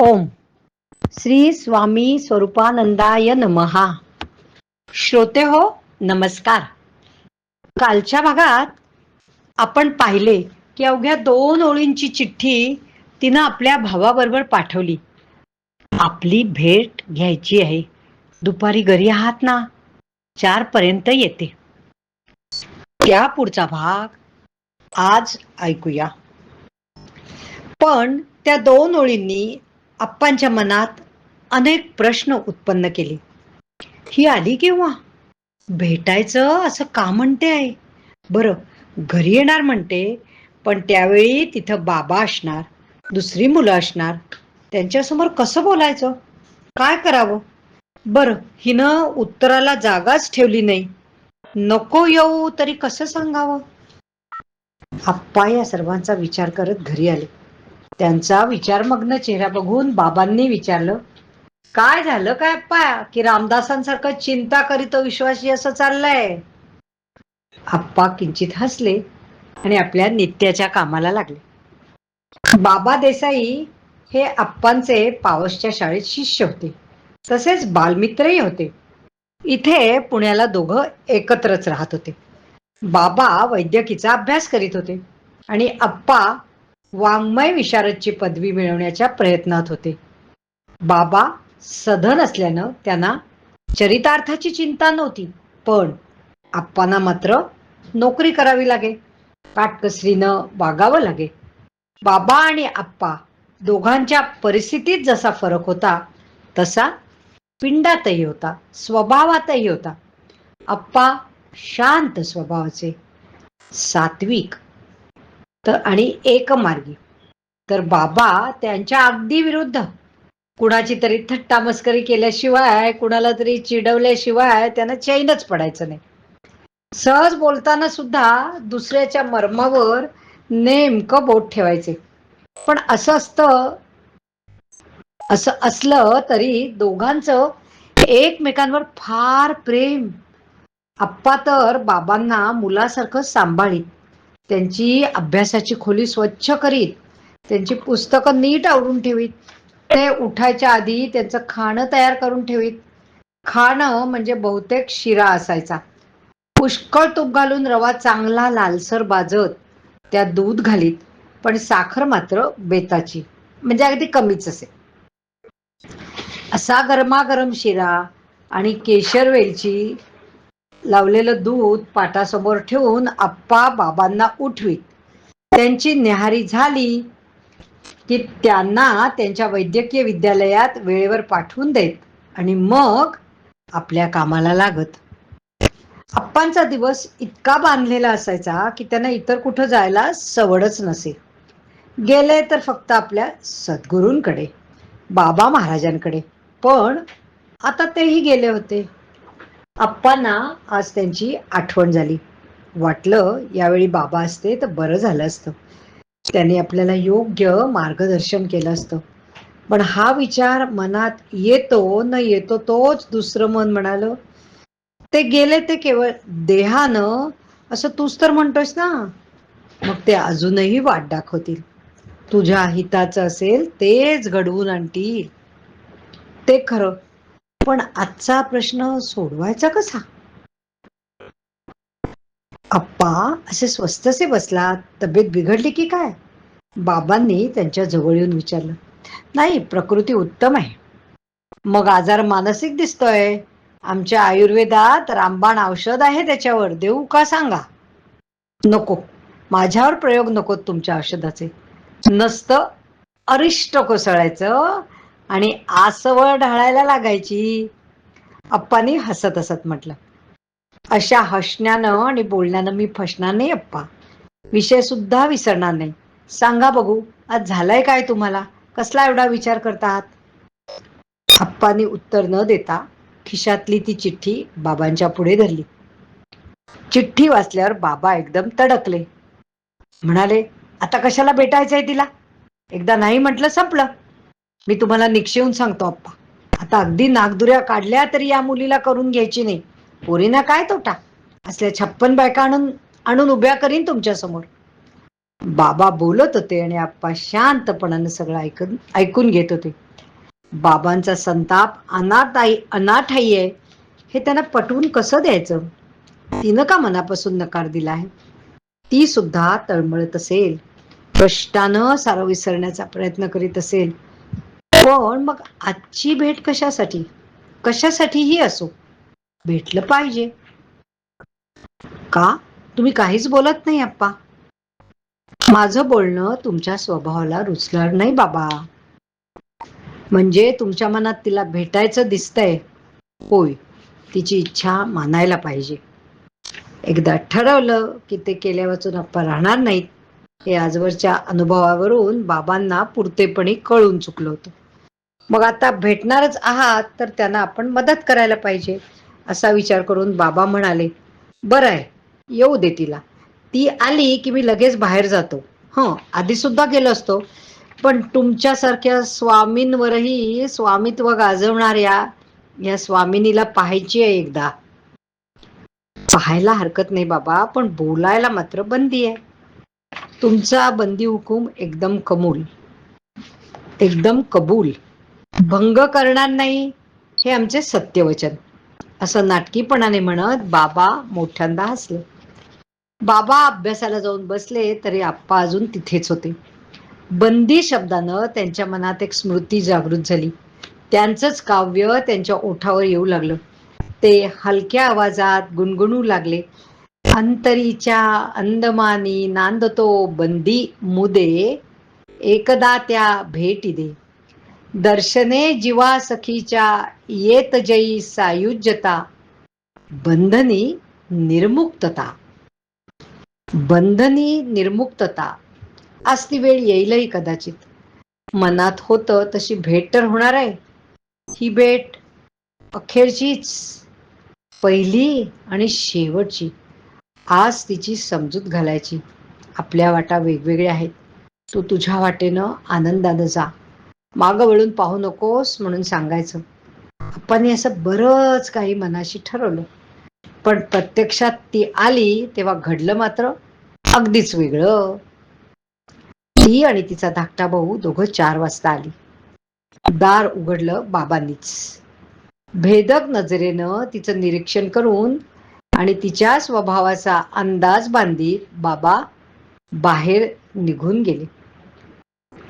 ओम. श्री स्वामी स्वरूपानंदाय नमहा. श्रोते हो नमस्कार. कालच्या भागात आपण पाहिले की अवघ्या दोन ओळींची चिठ्ठी तिनं आपल्या भावाबरोबर पाठवली. आपली भेट घ्यायची आहे. दुपारी घरी आहात ना? चार पर्यंत येते. त्या पुढचा भाग आज ऐकूया. पण त्या दोन ओळींनी आप्पांच्या मनात अनेक प्रश्न उत्पन्न केले. ही आली केव्हा? भेटायचं असं का म्हणते आहे बरं घरी येणार म्हणते पण त्यावेळी तिथं बाबा असणार दुसरी मुलं असणार त्यांच्यासमोर कसं बोलायचं? काय करावं? बरं हिनं उत्तराला जागाच ठेवली नाही. नको येऊ तरी कसं सांगावं? आप्पा या सर्वांचा विचार करत घरी आले. त्यांचा विचारमग्न चेहरा बघून बाबांनी विचारलं काय झालं काय अप्पा? की रामदासांसारखं चिंता करीत विश्वासी असं चाललंय? आप्पा किंचित हसले आणि आपल्या नित्याच्या कामाला लागले. बाबा देसाई हे आप्पांचे पावसच्या शाळेत शिष्य होते. तसेच बालमित्रही होते. इथे पुण्याला दोघं एकत्रच राहत होते. बाबा वैद्यकीचा अभ्यास करीत होते आणि आप्पा वाङ्मय विशारदची पदवी मिळवण्याच्या प्रयत्नात होते. बाबा सधन असल्यानं त्यांना चरितार्थाची चिंता नव्हती पण आप्पांना मात्र नोकरी करावी लागे काटकसरीनं वागावं लागे. बाबा आणि आप्पा दोघांच्या परिस्थितीत जसा फरक होता तसा पिंडातही होता स्वभावातही होता. आप्पा शांत स्वभावाचे सात्विक तर आणि एकमार्गी तर बाबा त्यांच्या अगदी विरुद्ध. कुणाची तरी थट्टा मस्करी केल्याशिवाय कुणाला तरी चिडवल्याशिवाय त्यांना चैनच पडायचं नाही. सहज बोलताना सुद्धा दुसऱ्याच्या मर्मावर नेमकं बोट ठेवायचे. पण असं असतं असं असलं तरी दोघांचं एकमेकांवर फार प्रेम. आप्पा तर बाबांना मुलासारखं सांभाळीत त्यांची अभ्यासाची खोली स्वच्छ करीत त्यांची पुस्तकं नीट आवरून ठेवीत ते उठायच्या आधी त्यांचं खाणं तयार करून ठेवीत. खाणं म्हणजे बहुतेक शिरा असायचा. पुष्कळ तूप घालून रवा चांगला लालसर भाजत त्यात दूध घालीत पण साखर मात्र बेताची म्हणजे अगदी कमीच असे. असा गरमागरम शिरा आणि केशर वेलची लावलेलं दूध पाटासमोर ठेवून आप्पा बाबांना उठवीत. त्यांची न्याहारी झाली की त्यांना त्यांच्या वैद्यकीय विद्यालयात वेळेवर पाठवून देत आणि मग आपल्या कामाला लागत. आप्पांचा दिवस इतका बांधलेला असायचा की त्यांना इतर कुठं जायला सवडच नसे. गेले तर फक्त आपल्या सद्गुरूंकडे बाबा महाराजांकडे. पण आता तेही गेले होते. आप्पांना आज त्यांची आठवण झाली. वाटलं यावेळी बाबा असते तर बरं झालं असतं. त्याने आपल्याला योग्य मार्गदर्शन केलं असतं. पण हा विचार मनात येतो न येतो तोच दुसरं मन म्हणालं. ते गेले ते केवळ देहानं असं तूच तर म्हणतोस ना. मग ते अजूनही वाट दाखवतील. तुझ्या हिताचं असेल तेच घडवून आणतील. ते खरं पण आजचा प्रश्न सोडवायचा कसा? अप्पा असे स्वस्तसे बसला तब्येत बिघडली की काय? बाबांनी त्यांच्या जवळ येऊन विचारलं. नाही प्रकृती उत्तम आहे. मग आजार मानसिक दिसतोय. आमच्या आयुर्वेदात रामबाण औषध आहे त्याच्यावर. देऊ का सांगा? नको. माझ्यावर प्रयोग नको तुमच्या औषधाचे. नसतं अरिष्ट कोसळायचं. आणि आसवळ ढाळायला लागायची. अप्पानी हसत हसत म्हटलं अशा हसण्यानं आणि बोलण्यानं मी फसणार नाही अप्पा. विषय सुद्धा विसरणार नाही. सांगा बघू आज झालाय काय तुम्हाला? कसला एवढा विचार करतात? अप्पानी उत्तर न देता खिशातली ती चिठ्ठी बाबांच्या पुढे धरली. चिठ्ठी वाचल्यावर बाबा एकदम तडकले. म्हणाले आता कशाला भेटायचंय तिला? एकदा नाही म्हटलं संपलं. मी तुम्हाला निक्षेवून सांगतो अप्पा आता अगदी नागदुऱ्या काढल्या तरी या मुलीला करून घ्यायची नाही. पोरीना काय तोटा? असल्या छप्पन बायका आणून आणून उभ्या करीन तुमच्यासमोर बाबा बोलत होते आणि आप्पा शांतपणानं सगळं ऐकून ऐकून घेत होते. बाबांचा संताप अनाथाई अनाठाई आहे. हे त्यांना पटवून कसं द्यायचं? तिनं का मनापासून नकार दिला आहे? ती सुद्धा तळमळत असेल. कष्टानं सारं विसरण्याचा प्रयत्न करीत असेल. पण मग आजची भेट कशासाठी? कशासाठीही असो. भेटलं पाहिजे. का? तुम्ही काहीच बोलत नाही आप्पा. माझं बोलणं तुमच्या स्वभावाला रुचणार नाही बाबा. म्हणजे तुमच्या मनात तिला भेटायचं दिसतंय. होय तिची इच्छा मानायला पाहिजे. एकदा ठरवलं की ते केल्या वाचून आप्पा राहणार नाहीत. हे आजवरच्या अनुभवावरून बाबांना पुरतेपणी कळून चुकलं होतं. मग आता भेटणारच आहात तर त्यांना आपण मदत करायला पाहिजे असा विचार करून बाबा म्हणाले बरं आहे येऊ दे तिला. ती आली की मी लगेच बाहेर जातो. हं आधी सुद्धा गेलो असतो पण तुमच्यासारख्या स्वामींवरही स्वामित्व गाजवणाऱ्या या स्वामिनीला पाहायची आहे एकदा. पाहायला हरकत नाही बाबा पण बोलायला मात्र बंदी आहे. तुमचा बंदी हुकूम एकदम कमूल. एकदम कबूल. भंग करणार नाही हे आमचे सत्यवचन. असं नाटकीपणाने म्हणत बाबा मोठ्यांदा हसले. बाबा अभ्यासाला जाऊन बसले तरी आप्पा अजून तिथेच होते. बंदी शब्दानं त्यांच्या मनात एक स्मृती जागृत झाली. त्यांचंच काव्य त्यांच्या ओठावर येऊ लागलं. ते हलक्या आवाजात गुणगुणू लागले. अंतरीच्या अंदमानी नांदतो बंदी मुदे एकदा त्या भेटी दे. दर्शने जीवा सखीच्या येत जयी सायुज्यता. बंधनी निर्मुक्तता. बंधनी निर्मुक्तता. आज ती वेळ येईलही कदाचित. मनात होतं तशी भेट तर होणार आहे. ही भेट अखेरचीच पहिली आणि शेवटची. आज तिची समजूत घालायची. आपल्या वाटा वेगवेगळ्या आहेत. तू तुझ्या वाटेनं आनंदानं जा. मागं वळून पाहू नकोस म्हणून सांगायचं. आपण असं बरंच काही मनाशी ठरवलं. पण प्रत्यक्षात ती आली तेव्हा घडलं मात्र अगदीच वेगळं. ती आणि तिचा धाकटा भाऊ दोघं चार वाजता आली. दार उघडलं बाबांनीच. भेदक नजरेनं तिचं निरीक्षण करून आणि तिच्या स्वभावाचा अंदाज बांधीत बाबा बाहेर निघून गेले.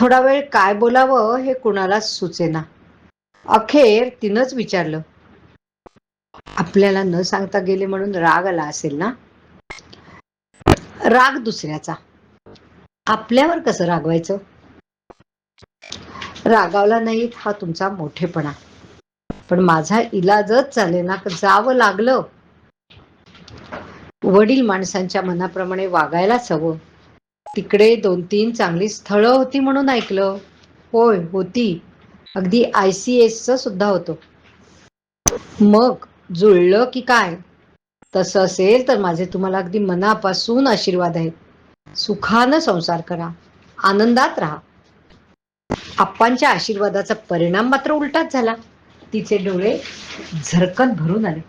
थोडा वेळ काय बोलावं हे कुणालाच सुचेना. अखेर तिनंच विचारलं. आपल्याला न सांगता गेले म्हणून राग आला असेल ना? राग दुसऱ्याचा. आपल्यावर कसं रागवायचं? रागावला नाही हा तुमचा मोठेपणा. पण माझा इलाजच चाले ना जावं लागलं. वडील माणसांच्या मनाप्रमाणे वागायलाच हवं. तिकडे दोन तीन चांगली स्थळं होती म्हणून ऐकलं. होय होती. अगदी आय सी एसचं सुद्धा होतं. मग जुळलं की काय? तसं असेल तर माझे तुम्हाला अगदी मनापासून आशीर्वाद आहेत. सुखानं संसार करा. आनंदात राहा. आप्पांच्या आशीर्वादाचा परिणाम मात्र उलटाच झाला. तिचे डोळे झरकत भरून आले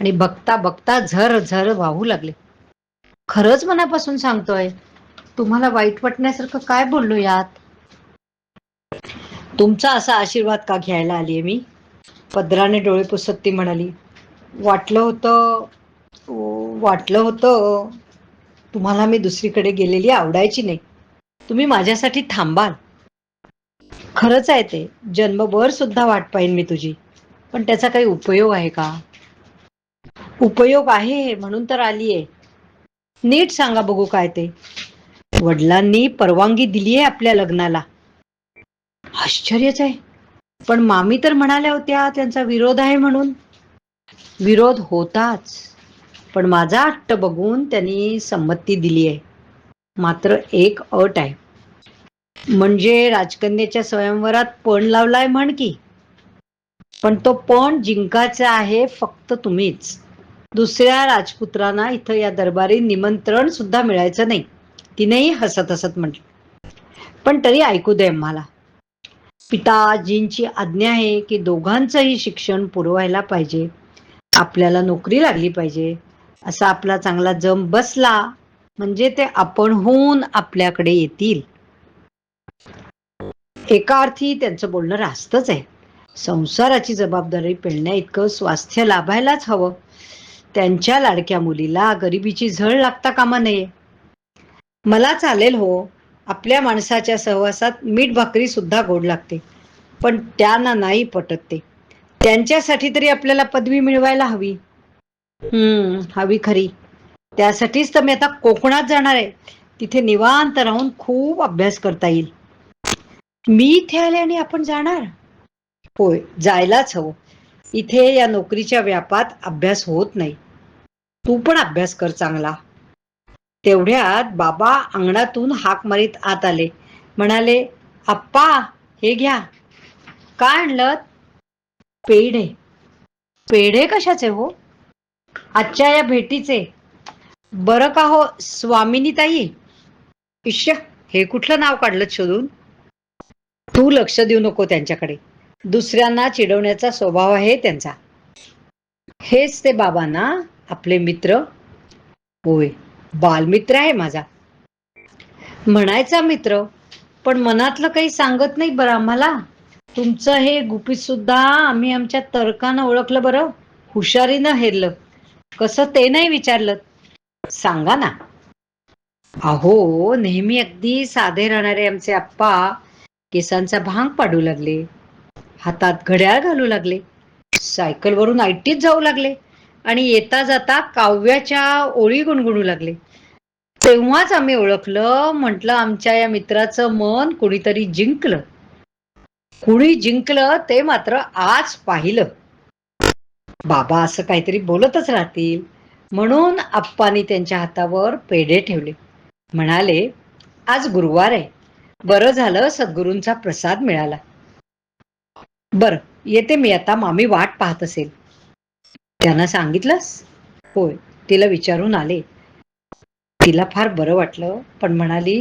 आणि बघता बघता झर झर वाहू लागले. खरंच मनापासून सांगतोय तुम्हाला वाईट वाटण्यासारखं काय बोललो यात? तुमचा असा आशीर्वाद का घ्यायला आलीये मी? पदराने डोळे पुसत ती म्हणाली वाटलं होतं वाटलं होतं तुम्हाला मी दुसरीकडे गेलेली आवडायची नाही. तुम्ही माझ्यासाठी थांबाल. खरंच आहे ते. जन्मभर सुद्धा वाट पाहिन मी तुझी. पण त्याचा काही उपयोग आहे का? उपयोग आहे म्हणून तर आलीये. नीट सांगा बघू काय ते. वडिलांनी परवानगी दिली आहे आपल्या लग्नाला. आश्चर्यच आहे. पण मामी तर म्हणाल्या होत्या त्यांचा विरोध आहे म्हणून. विरोध होताच. पण माझा हट्ट बघून त्यांनी संमती दिली आहे मात्र एक अट आहे. म्हणजे राजकन्याच्या स्वयंवरात पण लावलाय म्हण की. पण तो पण जिंकायचा आहे फक्त तुम्हीच. दुसऱ्या राजपुत्रांना इथं या दरबारी निमंत्रण सुद्धा मिळायचं नाही. तिनेही हसत हसत म्हटलं. पण तरी ऐकू दे मला पिताजींची आज्ञा आहे की दोघांचंही शिक्षण पुरवायला पाहिजे. आपल्याला नोकरी लागली पाहिजे. असा आपला चांगला जम बसला म्हणजे ते आपण होऊन आपल्याकडे येतील. एका अर्थी त्यांचं बोलणं रास्तच आहे. संसाराची जबाबदारी पेलण्या इतकं स्वास्थ्य लाभायलाच हवं. त्यांच्या लाडक्या मुलीला गरिबीची झळ लागता कामा नये. मला चालेल हो. आपल्या माणसाच्या सहवासात मीठ भाकरी सुद्धा गोड लागते. पण त्यांना नाही पटत ते. त्यांच्यासाठी तरी आपल्याला पदवी मिळवायला हवी. हम्म हवी खरी. त्यासाठीच तर मी आता कोकणात जाणार आहे. तिथे निवांत राहून खूप अभ्यास करता येईल. मी इथे आले आणि आपण जाणार? होय जायलाच हवं. इथे या नोकरीच्या व्यापात अभ्यास होत नाही. तू पण अभ्यास कर चांगला. तेवढ्यात बाबा अंगणातून हाक मारीत आत आले. म्हणाले आप्पा हे घ्या. काय आणलं पेढे. पेढे कशाचे हो? आजच्या या भेटीचे. बरं का हो स्वामिनी ताई इश्य हे कुठलं नाव काढलं शोधून? तू लक्ष देऊ नको त्यांच्याकडे. दुसऱ्यांना चिडवण्याचा स्वभाव आहे त्यांचा. हेच ते बाबांना आपले मित्र. होय. बालमित्र आहे माझा. म्हणायचा मित्र पण मनातलं काही सांगत नाही बरं आम्हाला. तुमचं हे गुपित सुद्धा आम्ही आमच्या तर्कानं ओळखलं बरं. हुशारीनं हेरलं. कसं ते नाही विचारलं. सांगा ना. अहो नेहमी अगदी साधे राहणारे आमचे आप्पा केसांचा भांग पाडू लागले. हातात घड्याळ घालू लागले. सायकलवरून आयटीत जाऊ लागले. आणि येता जाता काव्याच्या ओळी गुणगुणू लागले. तेव्हाच आम्ही ओळखलं म्हटलं आमच्या या मित्राचं मन कुणीतरी जिंकलं. कुणी जिंकलं ते मात्र आज पाहिलं. बाबा असं काहीतरी बोलतच राहतील म्हणून आप्पानी त्यांच्या हातावर पेढे ठेवले. म्हणाले आज गुरुवार आहे. बरं झालं सद्गुरूंचा प्रसाद मिळाला. बर येते मी आता. मामी वाट पाहत असेल. त्यांना सांगितलंस? होय तिला विचारून आले. तिला फार बरं वाटलं पण म्हणाली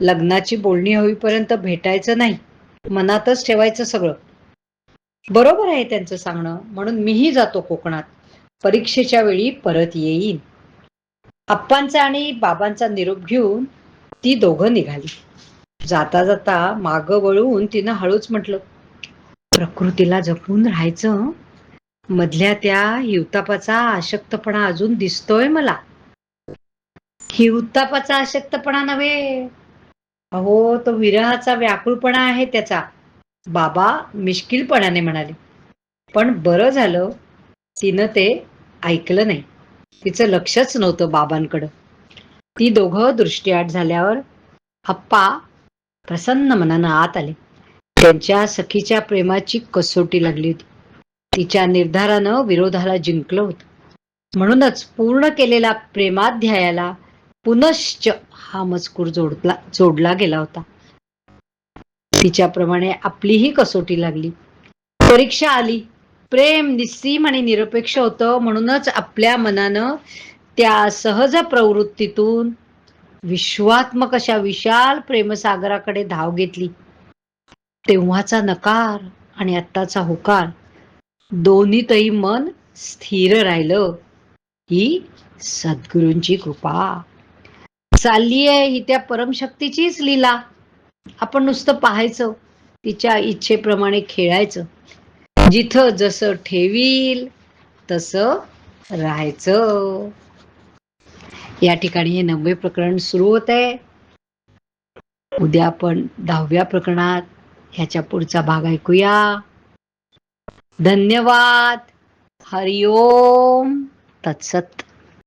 लग्नाची बोलणी होईपर्यंत भेटायचं नाही मनातच ठेवायचं सगळं. बरोबर आहे त्यांचं सांगणं म्हणून मीही जातो कोकणात. परीक्षेच्या वेळी परत येईन. आप्पांचा आणि बाबांचा निरोप घेऊन ती दोघं निघाली. जाता जाता माग वळून तिनं हळूच म्हटलं प्रकृतीला जपून राहायचं मधल्या त्या हिवतापाचा आशक्तपणा अजून दिसतोय मला. हिवतापाचा आशक्तपणा नव्हे. अहो तो विरहाचा व्याकुळपणा आहे त्याचा. बाबा मिश्किलपणाने म्हणाले. पण बरं झालं तिनं ते ऐकलं नाही. तिचं लक्षच नव्हतं बाबांकडं. ती दोघं दृष्टीआट झाल्यावर अप्पा प्रसन्न मनानं आत आले. त्यांच्या सखीच्या प्रेमाची कसोटी लागली होती. तिच्या निर्धारानं विरोधाला जिंकलं होतं. म्हणूनच पूर्ण केलेला प्रेमाध्यायाला पुनश्च हा मजकूर जोडला जोडला गेला होता. तिच्याप्रमाणे आपलीही कसोटी लागली. परीक्षा आली. प्रेम निस्सीम आणि निरपेक्ष होतं. म्हणूनच आपल्या मनानं त्या सहज प्रवृत्तीतून विश्वात्मक अशा विशाल प्रेमसागराकडे धाव घेतली. तेव्हाचा नकार आणि आत्ताचा होकार दोन्हीतही मन स्थिर राहिलं. ही सद्गुरूंची कृपा. चालली आहे ही त्या परमशक्तीचीच लीला. आपण नुसतं पाहायचं तिच्या इच्छेप्रमाणे खेळायचं. जिथं जसं ठेवील तसं राहायचं. या ठिकाणी हे नववे प्रकरण सुरू होत आहे उद्या आपण दहाव्या प्रकरणात ह्याच्या पुढचा भाग ऐकूया. धन्यवाद. हरिओम तत्सत.